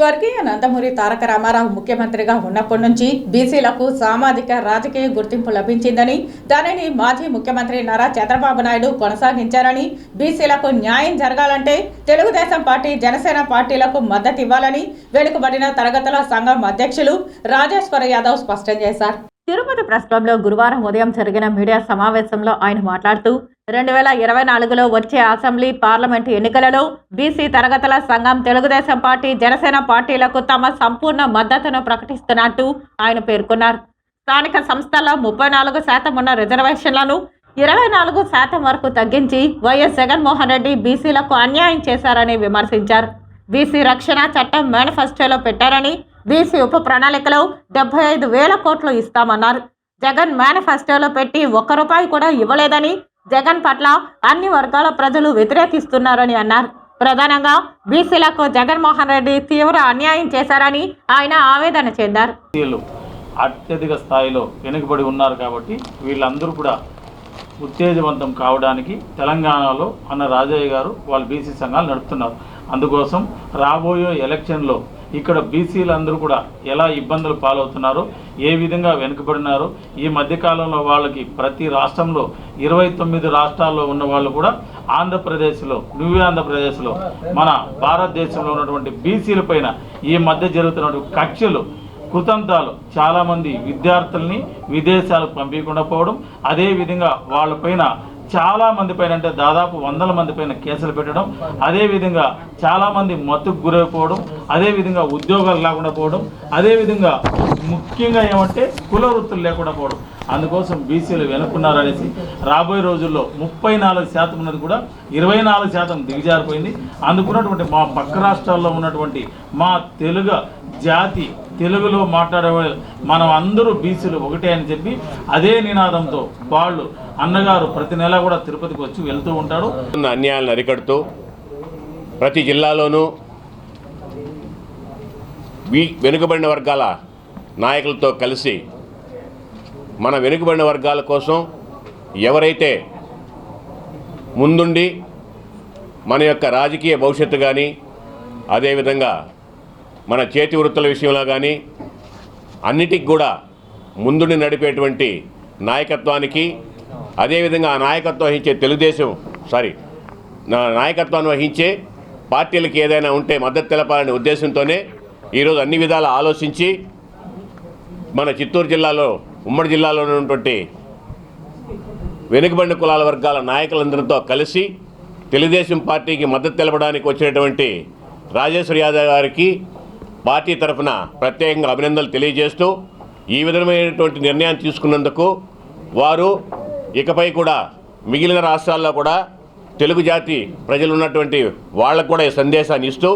స్వర్గీయ నందమూరి తారక రామారావు ముఖ్యమంత్రిగా ఉన్నప్పటి నుంచి బీసీలకు సామాజిక రాజకీయ గుర్తింపు లభించిందని దానిని మాజీ ముఖ్యమంత్రి నారా చంద్రబాబు నాయుడు కొనసాగించారని బీసీలకు న్యాయం జరగాలంటే తెలుగుదేశం పార్టీ జనసేన పార్టీలకు మద్దతు ఇవ్వాలని వెనుకబడిన తరగతుల సంఘం అధ్యక్షులు రాజేశ్వర యాదవ్ స్పష్టం చేశారు. తిరుపతి ప్రెస్ క్లబ్లో గురువారం ఉదయం జరిగిన మీడియా సమావేశంలో ఆయన మాట్లాడుతూ రెండు వేల ఇరవై నాలుగులో వచ్చే అసెంబ్లీ పార్లమెంటు ఎన్నికలలో బీసీ తరగతుల సంఘం తెలుగుదేశం పార్టీ జనసేన పార్టీలకు తమ సంపూర్ణ మద్దతును ప్రకటిస్తున్నట్టు ఆయన పేర్కొన్నారు. స్థానిక సంస్థల ముప్పై నాలుగు శాతం ఉన్న రిజర్వేషన్లను ఇరవై నాలుగు శాతం వరకు తగ్గించి వైఎస్ జగన్మోహన్ రెడ్డి బీసీలకు అన్యాయం చేశారని విమర్శించారు. బీసీ రక్షణ చట్టం మేనిఫెస్టోలో పెట్టారని బీసీ ఉప ప్రణాళికలో డెబ్బై ఐదు వేల కోట్లు ఇస్తామన్నారు. జగన్ మేనిఫెస్టోలో పెట్టి ఒక్క రూపాయి కూడా ఇవ్వలేదని జగన్ పట్ల అన్ని వర్గాల ప్రజలు వ్యతిరేకిస్తున్నారని అన్నారు. ప్రధానంగా బీసీలకు జగన్మోహన్ రెడ్డి తీవ్ర అన్యాయం చేశారని ఆయన ఆవేదన చెందారు. వీళ్ళు అత్యధిక స్థాయిలో వెనుకబడి ఉన్నారు కాబట్టి వీళ్ళందరూ కూడా ఉత్తేజవంతం కావడానికి తెలంగాణలో అన్న రాజయ్య గారు వాళ్ళు బీసీ సంఘాలు నడుపుతున్నారు. అందుకోసం రాబోయే ఎలక్షన్లో ఇక్కడ బీసీలందరూ కూడా ఎలా ఇబ్బందులు పాలవుతున్నారో ఏ విధంగా వెనుకబడినారో ఈ మధ్యకాలంలో వాళ్ళకి ప్రతి రాష్ట్రంలో ఇరవై తొమ్మిది రాష్ట్రాల్లో ఉన్న వాళ్ళు కూడా ఆంధ్రప్రదేశ్లో న్యూ ఆంధ్రప్రదేశ్లో మన భారతదేశంలో ఉన్నటువంటి బీసీల పైన ఈ మధ్య జరుగుతున్నటువంటి కక్షలు కృతంతాలు చాలామంది విద్యార్థుల్ని విదేశాలకు పంపించకుండా పోవడం అదేవిధంగా వాళ్ళపైన చాలా మంది పైన అంటే దాదాపు వందల మంది పైన కేసులు పెట్టడం అదేవిధంగా చాలామంది మత్తుకు గురైపోవడం అదేవిధంగా ఉద్యోగాలు లేకుండా పోవడం అదేవిధంగా ముఖ్యంగా ఏమంటే కుల వృత్తులు లేకుండా పోవడం. అందుకోసం బీసీలు వెనుకున్నారనేసి రాబోయే రోజుల్లో ముప్పై నాలుగు శాతం ఉన్నది కూడా ఇరవై నాలుగు శాతం దిగజారిపోయింది. అందుకున్నటువంటి మా పక్క రాష్ట్రాల్లో ఉన్నటువంటి మా తెలుగు జాతి తెలుగులో మాట్లాడే మనం అందరూ బీసీలు ఒకటే అని చెప్పి అదే నినాదంతో వాళ్ళు అన్నగారు ప్రతి నెల కూడా తిరుపతికి వచ్చి వెళ్తూ ఉంటాడు. ఉన్న అన్యాయాలను అరికడుతూ ప్రతి జిల్లాలోనూ వెనుకబడిన వర్గాల నాయకులతో కలిసి మన వెనుకబడిన వర్గాల కోసం ఎవరైతే ముందుండి మన యొక్క రాజకీయ భవిష్యత్తు కానీ అదేవిధంగా మన చేతి వృత్తుల విషయంలో కానీ అన్నిటికి కూడా ముందుండి నడిపేటువంటి నాయకత్వానికి అదేవిధంగా ఆ నాయకత్వం వహించే తెలుగుదేశం సారీ నా నాయకత్వాన్ని వహించే పార్టీలకు ఏదైనా ఉంటే మద్దతు తెలపాలనే ఉద్దేశంతోనే ఈరోజు అన్ని విధాలు ఆలోచించి మన చిత్తూరు జిల్లాలో ఉమ్మడి జిల్లాలో ఉన్నటువంటి వెనుకబడిన కులాల వర్గాల నాయకులందరితో కలిసి తెలుగుదేశం పార్టీకి మద్దతు తెలపడానికి వచ్చినటువంటి రాజేశ్వర్ యాదవ్ గారికి పార్టీ తరఫున ప్రత్యేకంగా అభినందనలు తెలియజేస్తూ ఈ విధమైనటువంటి నిర్ణయం తీసుకున్నందుకు వారు ఇకపై కూడా మిగిలిన రాష్ట్రాల్లో కూడా తెలుగు జాతి ప్రజలు ఉన్నటువంటి వాళ్ళకు కూడా ఈ సందేశాన్ని ఇస్తూ